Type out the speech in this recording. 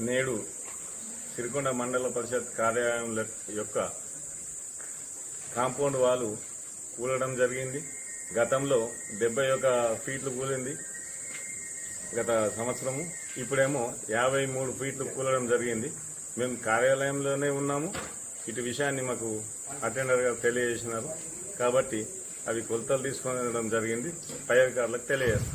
నేడు సిరికొండ మండల పరిషత్ కార్యాలయం యొక్క కాంపౌండ్ వాళ్ళు కూలడం జరిగింది. గతంలో డెబ్బై ఒక ఫీట్లు కూలింది గత సంవత్సరము. ఇప్పుడేమో యాభై మూడు ఫీట్లు కూలడం జరిగింది. మేము కార్యాలయంలోనే ఉన్నాము. ఇటు విషయాన్ని మాకు అటెండర్ గారు తెలియజేసినారు. కాబట్టి అవి కొలతలు తీసుకోవడం జరిగింది. పై అధికారులకు తెలియజేస్తాం.